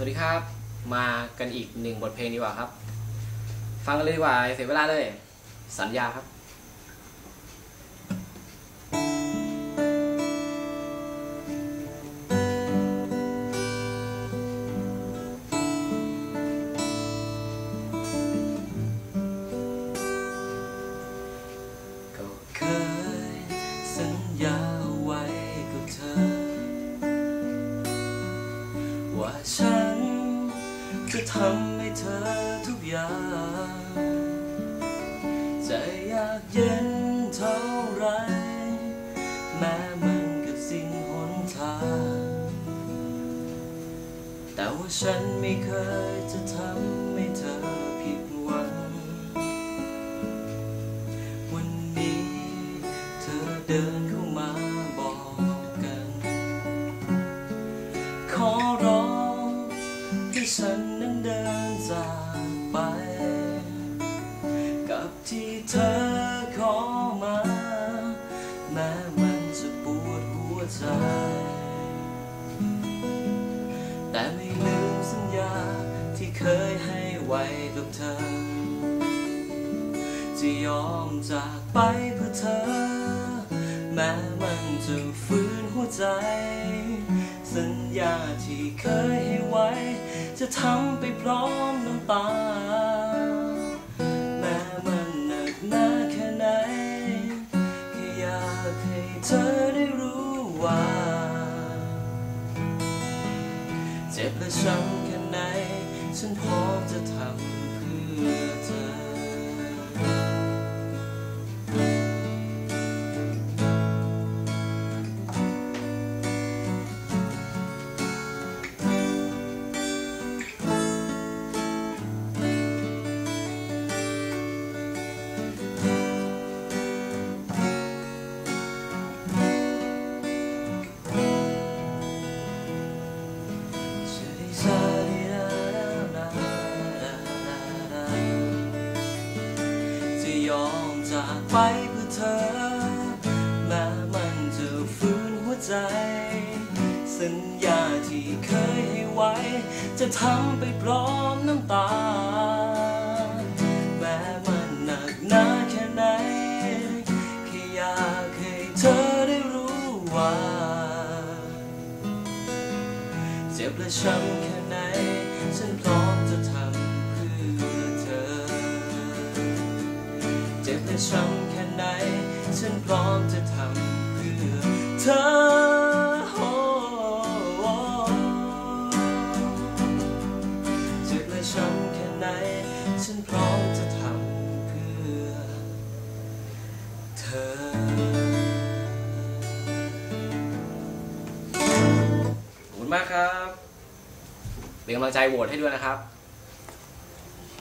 สวัสดีครับ มากันอีกหนึ่งบทเพลงดีกว่าครับ ฟังกันเลยดีกว่าเสียเวลาเลย สัญญาครับก็เคยสัญญา จะทำให้เธอทุกอย่าง จะอยากเย็นเท่าไร แม้มันก็สิ้นหนทาง แต่ว่าฉันไม่เคยจะทำให้เธอผิดหวัง วันนี้เธอเดิน แต่ไม่ลืมสัญญาที่เคยให้ไว้กับเธอ จะยอมจากไปเพื่อเธอ แม้มันจะฟื้นหัวใจ สัญญาที่เคยให้ไว้ จะทำไปพร้อมน้ำตา แม้มันหนักหนาแค่ไหนแค่อยากให้เธอได้รู้ว่า จ็บและช้ำแค่ไหน ฉันพร้อมจะทำเพื่อเธอ ไปเพื่อเธอ แม้มันจะฟื้นหัวใจ สัญญาที่เคยให้ไว้ จะทำไปพร้อมน้ำตา แม้มันหนักหนาแค่ไหนแค่อยากให้เธอได้รู้ว่า เจ็บและช้ำแค่ไหน ฉันพร้อมจะทำ ช้ำแค่ไหน ฉันพร้อมจะทำเพื่อเธอโอ้เจ็บและช้ำแค่ไหน ฉันพร้อมจะทำเพื่อเธอขอบคุณมากครับ เป็นกำลังใจโหวตให้ด้วยนะครับ